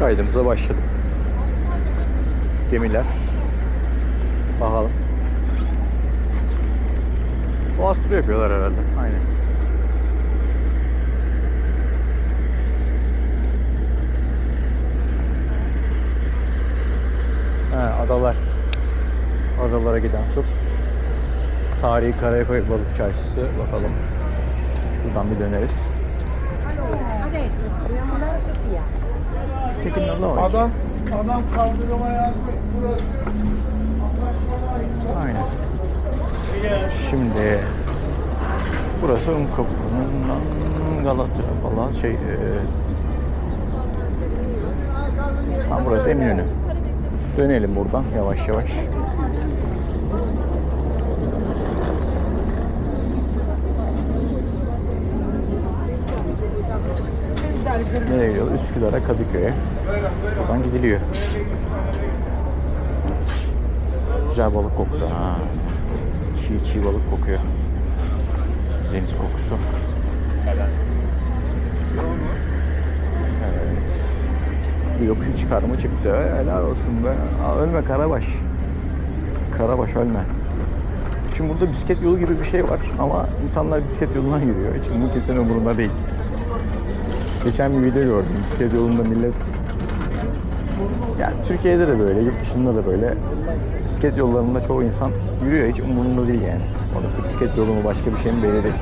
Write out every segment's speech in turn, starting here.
Kaydımıza başladık. Gemiler. Bakalım. Boğaz turu yapıyorlar herhalde. Aynen. Ha, adalar. Adalara giden tur. Tarihi Karakoy Balık Çarşısı. Bakalım. Şuradan bir döneriz. Adesso dobbiamo andare a Sofia. Tekin Allah Adam adam kaldırıma yazmış burası. Aynen. Şimdi burası Unkapuku'nun Galata falan şey e, tam burası Eminönü. Dönelim buradan yavaş yavaş. Nereye gidiyor? Üsküdar'a, Kadıköy'e. Buradan gidiliyor. Güzel balık koktu ha. Çiğ çiğ balık kokuyor. Deniz kokusu. Evet. Bu yokuşu çıkar mı çıktı. Helal olsun be. Aa, ölme Karabaş. Karabaş ölme. Şimdi burada bisiklet yolu gibi bir şey var ama insanlar bisiklet yolundan yürüyor. Hiç bu kimsenin umurunda değil. Geçen bir video gördüm. Bisiklet yolunda millet yani Türkiye'de de böyle, yurt dışında da böyle. Bisiklet yollarında çoğu insan yürüyor. Hiç umurunda değil yani. Orası bisiklet yolu mu başka bir şey mi belli değil.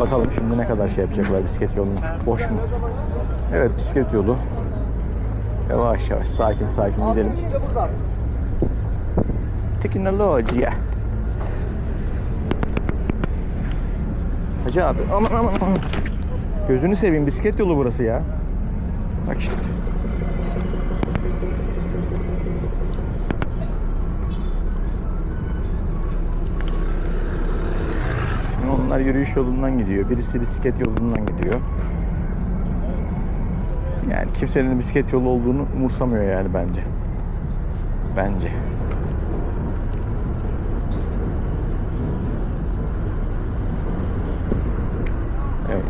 Bakalım şimdi ne kadar şey yapacaklar bisiklet yolunu. Boş mu? Evet bisiklet yolu. Yavaş yavaş sakin sakin gidelim. Teknoloji. Hacı abi aman aman aman. Gözünü seveyim bisiklet yolu burası ya. Bak işte. Şimdi onlar yürüyüş yolundan gidiyor. Birisi bisiklet yolundan gidiyor. Yani kimsenin bisiklet yolu olduğunu umursamıyor yani bence. Bence.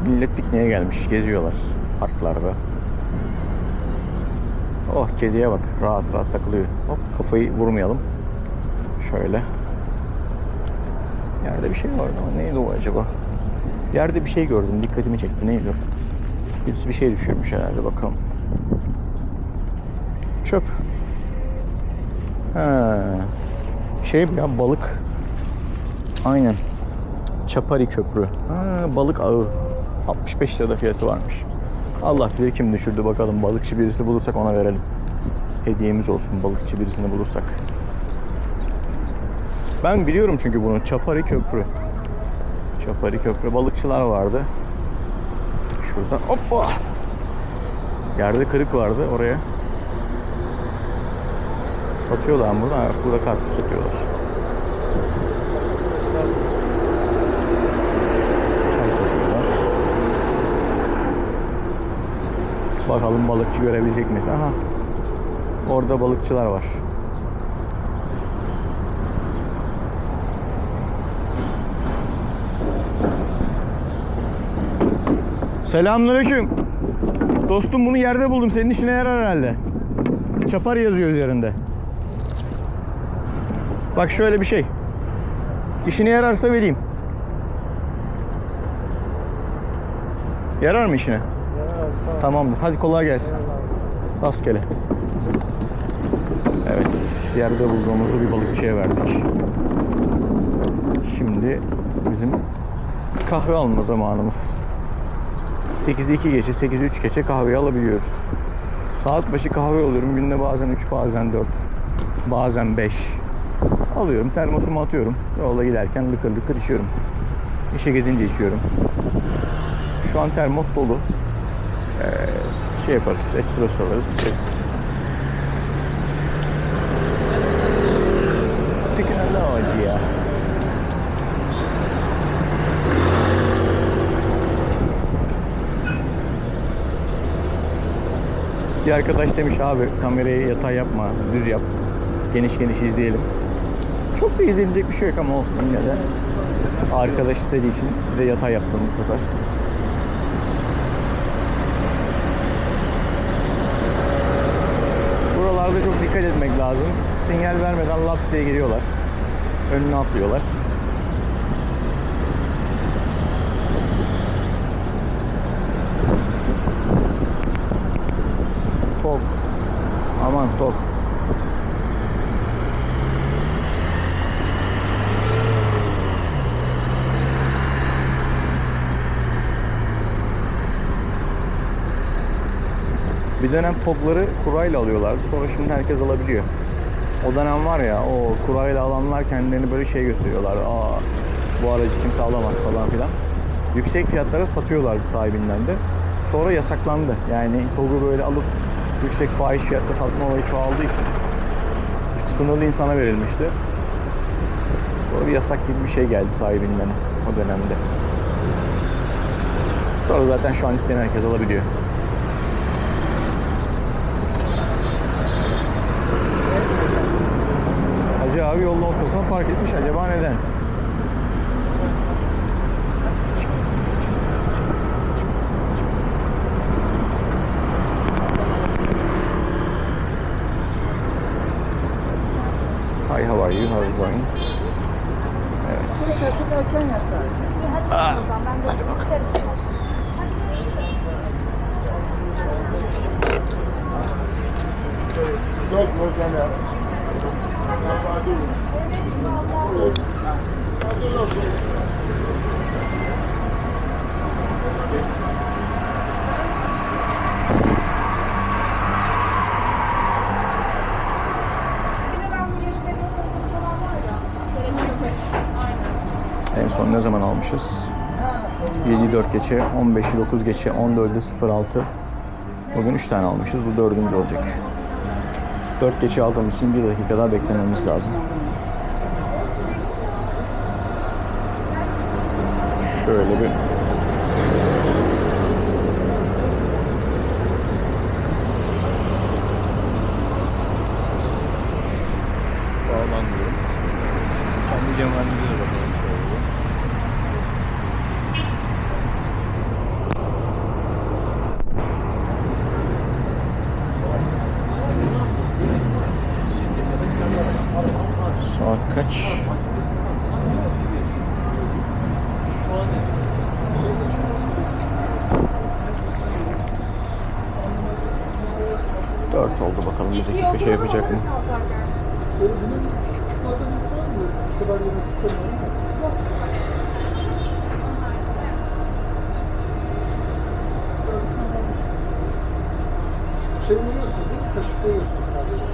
Millet pikniğe gelmiş. Geziyorlar parklarda. Oh kediye bak. Rahat rahat takılıyor. Hop kafayı vurmayalım. Şöyle. Yerde bir şey vardı ama neydi o acaba? Yerde bir şey gördüm. Dikkatimi çekti. Neydi o? Birisi bir şey düşürmüş herhalde. Bakalım. Çöp. Ha. Şey bu ya balık. Aynen. Çapari Köprü. Ha, balık ağı. 65 lirada fiyatı varmış. Allah bilir kim düşürdü bakalım. Balıkçı birisi bulursak ona verelim. Hediyemiz olsun balıkçı birisini bulursak. Ben biliyorum çünkü bunu. Çapari Köprü. Çapari Köprü. Balıkçılar vardı. Şurada. Hoppa! Yerde kırık vardı oraya. Satıyorlar burada? Burada karpuz satıyorlar. Çay satıyorlar. Bakalım balıkçı görebilecek miyiz? Aha. Orada balıkçılar var. Selamünaleyküm. Dostum bunu yerde buldum. Senin işine yarar herhalde. Çapar yazıyor üzerinde. Bak şöyle bir şey. İşine yararsa vereyim. Yarar mı işine? Tamamdır. Hadi kolay gelsin. Rastgele. Evet. Yerde bulduğumuzu bir balıkçıya verdik. Şimdi bizim kahve alma zamanımız. 8'i 2 geçe, 8'i 3 geçe kahve alabiliyoruz. Saat başı kahve alıyorum. Günde bazen 3, bazen 4, bazen 5. Alıyorum, termosumu atıyorum. Yolda giderken lıkır lıkır içiyorum. İşe gidince içiyorum. Şu an termos dolu. Şey yaparız, espresso alırız, içeriz. Teknoloji ya. Bir arkadaş demiş abi kamerayı yatay yapma, düz yap. Geniş geniş izleyelim. Çok da izlenecek bir şey yok ama olsun yine de. Arkadaş istediği için bir de yatay yaptım bu sefer. Dikkat etmek lazım. Sinyal vermeden lap diye giriyorlar. Önüne atlıyorlar. Tok. Aman tok. Bir dönem topları kurayla alıyorlardı. Sonra şimdi herkes alabiliyor. O dönem var ya o kurayla alanlar kendilerini böyle şey gösteriyorlar. Aa bu aracı kimse alamaz falan filan. Yüksek fiyatlara satıyorlardı sahibinden de. Sonra yasaklandı. Yani TOG'u böyle alıp yüksek fahiş fiyatta satma olayı çoğaldığı için çünkü sınırlı insana verilmişti. Sonra bir yasak gibi bir şey geldi sahibinden o dönemde. Sonra zaten şu an isteyen herkes alabiliyor. Hacı abi yolun ortasına park etmiş. Acaba neden? Hi, how are you? How's it going? Evet. Erken yasak. Hadi bakalım. Güzel. En son ne zaman almışız? 7 4 geçe, 15'i 9 geçe, 14'ü 06. Bugün 3 tane almışız. Bu dördüncü olacak. 4 geçe aldığımız için 1 dakika daha beklememiz lazım. Şöyle bir bağlanmıyorum. Kendi cemalimize de bakalım şöyle bir. Saat kaç? Dört oldu bakalım bir dakika şey yapacak mı? Böyle bunun küçük çikolatanız var mı? Bu kadar yemek istemiyorum da. Şey veriyorsunuz değil mi? Kaşık veriyorsunuz sadece.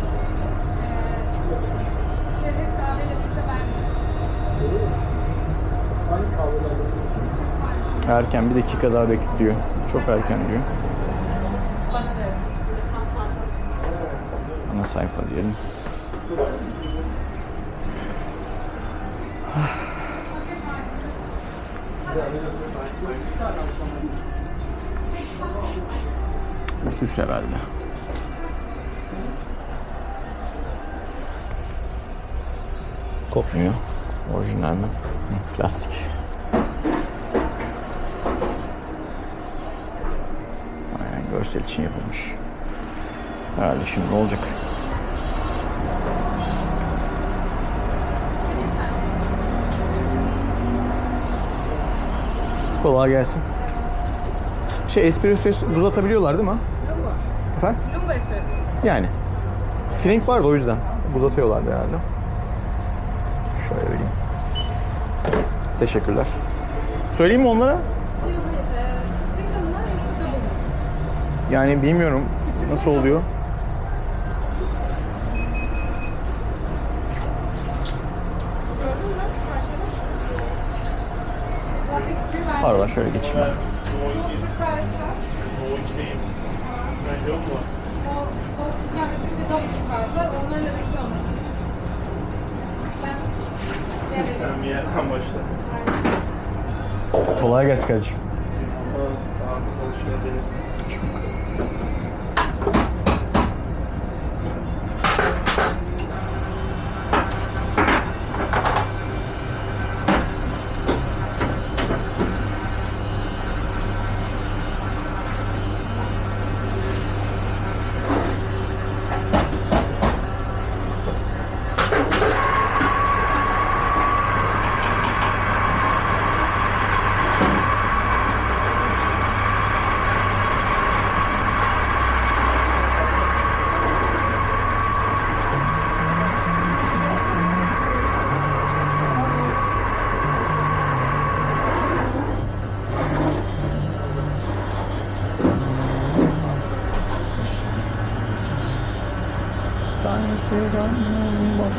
Çerez kahveyle bize vermiyor. Öyle mi? Hangi kahvelerde? Erken bir dakika daha bekliyor. Çok erken diyor. Ana sayfa diyelim. Süs herhalde. Kokmuyor. Orijinal mi? Plastik. Aynen görsel için yapılmış. Herhalde şimdi olacak? Kolay gelsin. Şey espresso buz atabiliyorlar değil mi? Lungo. Efendim? Lungo espresso. Yani. Feeling vardı o yüzden. Buz atıyorlardı herhalde. Şöyle vereyim. Teşekkürler. Söyleyeyim mi onlara? E, single mı yoksa double mı? Yani bilmiyorum nasıl oluyor. Var. Onlarla bekliyorum. Ben Sen bir yerden başla. Kolay gelsin kardeşim. Sağ ol, hoş geldiniz. Sanki gönlüm Bye.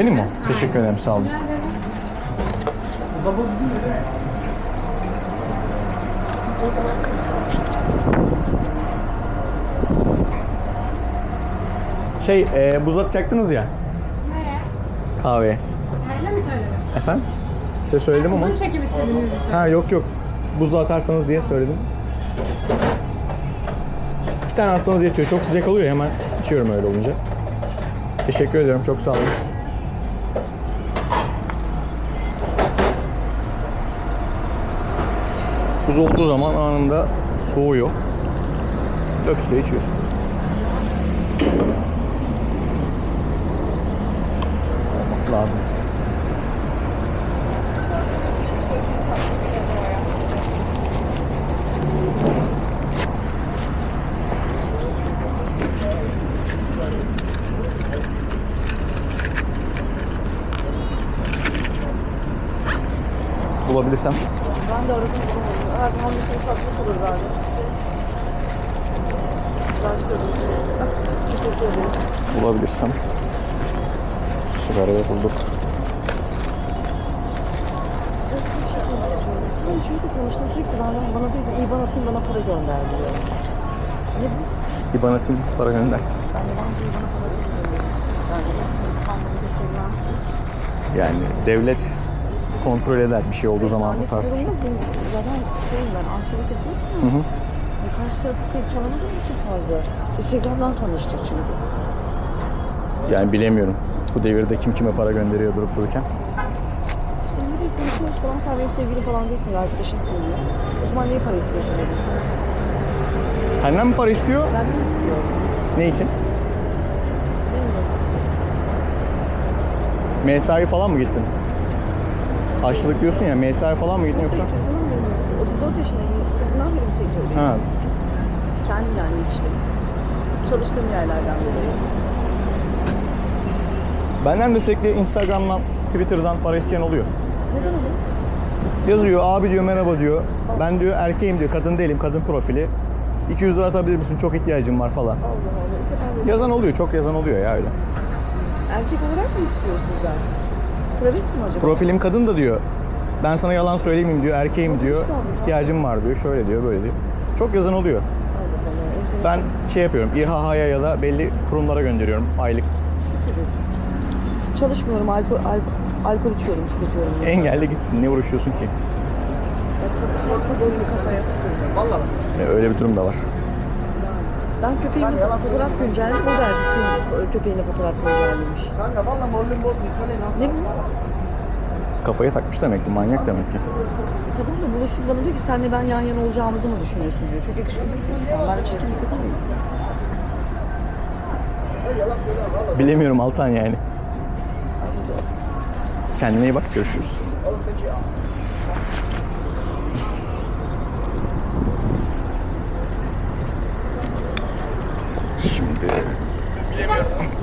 Benim mi o? Teşekkür ederim sağ olun. Şey, e, buz atacaktınız ya Neye? kahveye. Öyle mi söyledin? Efendim? Size söyledim ama. Uzun çekim istediğinizi söyledim. Ha yok yok. Buzlu atarsanız diye söyledim. İki tane atsanız yetiyor. Çok sıcak oluyor hemen içiyorum öyle olunca. Teşekkür ediyorum. Çok sağ olun. Buz olduğu zaman anında soğuyor. Löps diye içiyorsun. Olması lazım. Bulabilirsem. Ben de aradım. Evet, hangisini satmak olur bari. Teşekkür ederim. Bulabilirsem. Sigarayı bulduk. Ben size bir şey istiyorum. Tanıştım sürekli bana, bana diyor ki İban atayım bana para gönder diyor. Ne bu? İban atayım, para gönder. Ben de bana İban'a para gönderiyorum. Yani İstanbul'da kimse güven. Yani devlet kontrol eder bir şey olduğu zaman bu tarz. Bu zaten şeyim ben arşivlik yapıyorum Hı hı. E, karşı tarafı tanımadığım için fazla. Instagram'dan tanıştık çünkü. Yani bilemiyorum. Bu devirde kim kime para gönderiyor durup dururken. İşte ne bileyim konuşuyoruz falan sen benim sevgilim falan değilsin arkadaşımsın diyor. O zaman niye para istiyorsun dedim. Senden mi para istiyor? Benden istiyor. Ne için? Mesai falan mı gittin? Aşçılık diyorsun ya, mesai falan mı gittin yoksa? Çocuğumdan beri 34 yaşındayım. Çocuğumdan beri bu sektördeyim. Ha, Kendim yani yetiştim. Çalıştığım yerlerden dolayı. benden de sürekli Instagram'dan, Twitter'dan para isteyen oluyor. Neden olur? Yazıyor, abi diyor merhaba diyor. Ben diyor erkeğim diyor, kadın değilim, kadın profili. 200 lira atabilir misin? Çok ihtiyacım var falan. Allah Allah. İlk defa böyle bir Yazan oluyor, çok yazan oluyor ya öyle. Erkek olarak mı istiyor sizden? Mi acaba? Profilim kadın da diyor. Ben sana yalan söyleyeyim diyor, erkeğim diyor. İhtiyacım var diyor, şöyle diyor, böyle diyor. Çok yazan oluyor. Ben şey yapıyorum, İHH'ya ya da belli kurumlara gönderiyorum aylık. Çalışmıyorum, alkol, alkol, alkol içiyorum, tüketiyorum. Engelle gitsin, ne uğraşıyorsun ki? Ya, tak, takmasın beni kafaya. Vallahi. Öyle bir durum da var. Ben köpeğimle fotoğraf güncelledim. O da ertesi gün köpeğine fotoğraf güncellemiş. Kanka valla mollum bozmuyor. Söyleyin Ne bu? Kafaya takmış demek ki, manyak demek ki. E, tamam da buluştuk bana diyor ki senle ben yan yana olacağımızı mı düşünüyorsun diyor. Çok yakışıklı insan. Ben de çirkin bir kadın mıyım? Bilemiyorum Altan yani. Kendine iyi bak, görüşürüz. Şimdi bilemiyorum.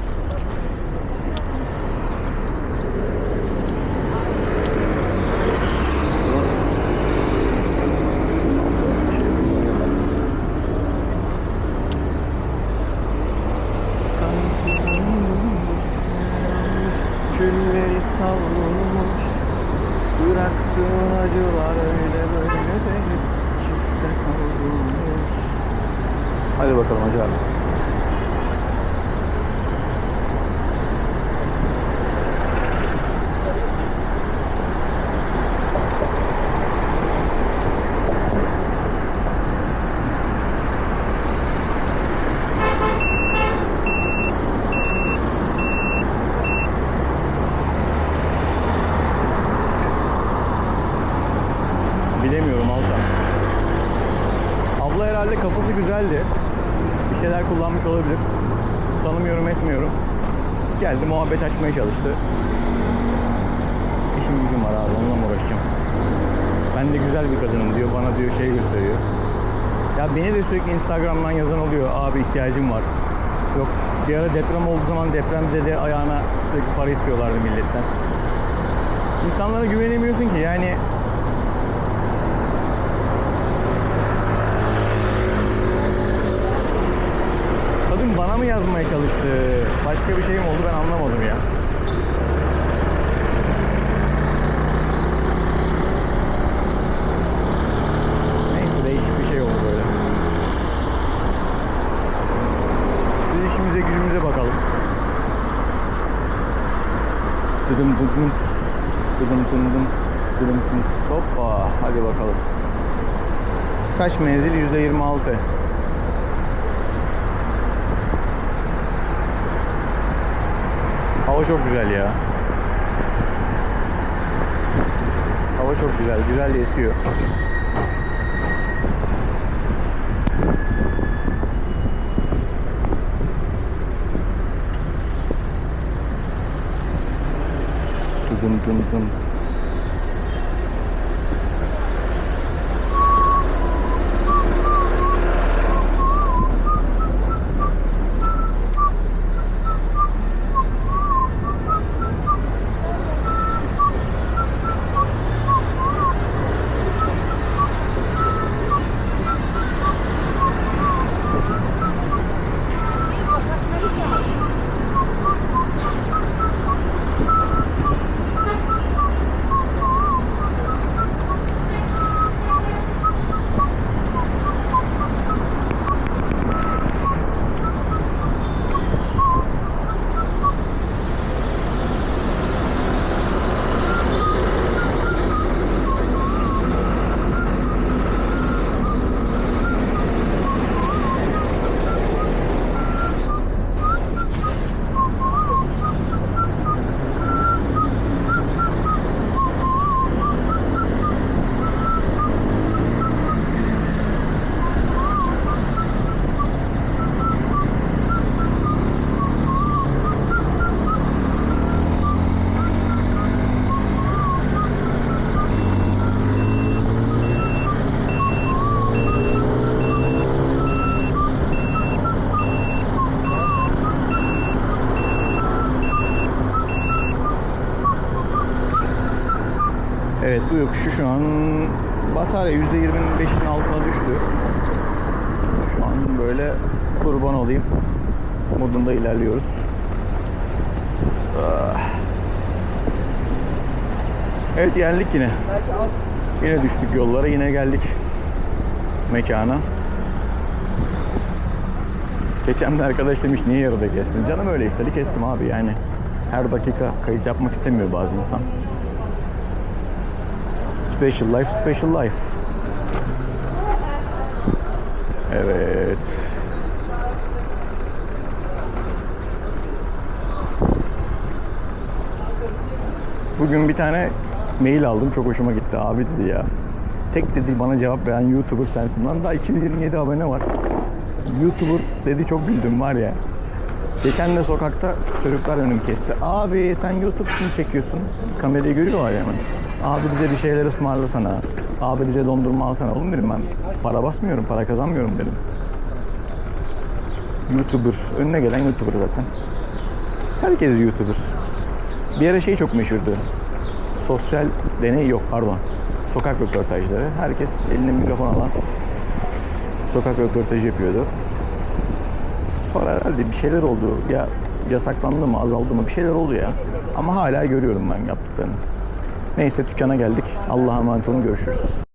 külleri savrulmuş Bıraktığın acılar öyle böyle değil Çifte kavrulmuş Hadi bakalım Hacı abi. Bilemiyorum Altan. Abla herhalde kafası güzeldi. Bir şeyler kullanmış olabilir. Tanımıyorum etmiyorum. Geldi muhabbet açmaya çalıştı. İşim gücüm var abi onunla mı uğraşacağım? Ben de güzel bir kadınım diyor. Bana diyor şey gösteriyor. Ya beni de sürekli Instagram'dan yazan oluyor. Abi ihtiyacım var. Yok bir ara deprem olduğu zaman depremzede ayağına sürekli para istiyorlardı milletten. İnsanlara güvenemiyorsun ki yani Kadın bana mı yazmaya çalıştı? Başka bir şey mi oldu ben anlamadım ya. Neyse değişik bir şey oldu böyle. Biz işimize gücümüze bakalım. Dıdım dıdım tıs, dıdım dıdım tıs, dıdım dıdım tıs. Hoppa hadi bakalım. Kaç menzil? Yüzde 26. Hava çok güzel ya. Hava çok güzel. Güzel de esiyor. Dıdım dım dım. Evet bu yokuşu şu an batarya %25'in altına düştü. Şu an böyle kurban olayım modunda ilerliyoruz. Ah. Evet geldik yine. Yine düştük yollara yine geldik mekana. Geçen de arkadaş demiş niye yarıda kestin? Canım öyle istedi kestim abi yani. Her dakika kayıt yapmak istemiyor bazı insan. Special life, special life. Evet. Bugün bir tane mail aldım. Çok hoşuma gitti. Abi dedi ya. Tek dedi bana cevap veren YouTuber sensin. Lan daha 227 abone var. YouTuber dedi çok güldüm var ya. Geçen de sokakta çocuklar önüm kesti. Abi sen YouTube mu çekiyorsun? Kamerayı görüyorlar ya hemen. Abi bize bir şeyler ısmarlasana. Abi bize dondurma alsana. Oğlum dedim ben para basmıyorum, para kazanmıyorum dedim. YouTuber. Önüne gelen YouTuber zaten. Herkes YouTuber. Bir ara şey çok meşhurdu. Sosyal deney yok pardon. Sokak röportajları. Herkes eline mikrofon alan sokak röportajı yapıyordu. Sonra herhalde bir şeyler oldu. Ya yasaklandı mı, azaldı mı bir şeyler oldu ya. Ama hala görüyorum ben yaptıklarını. Neyse dükkana geldik. Allah'a emanet olun görüşürüz.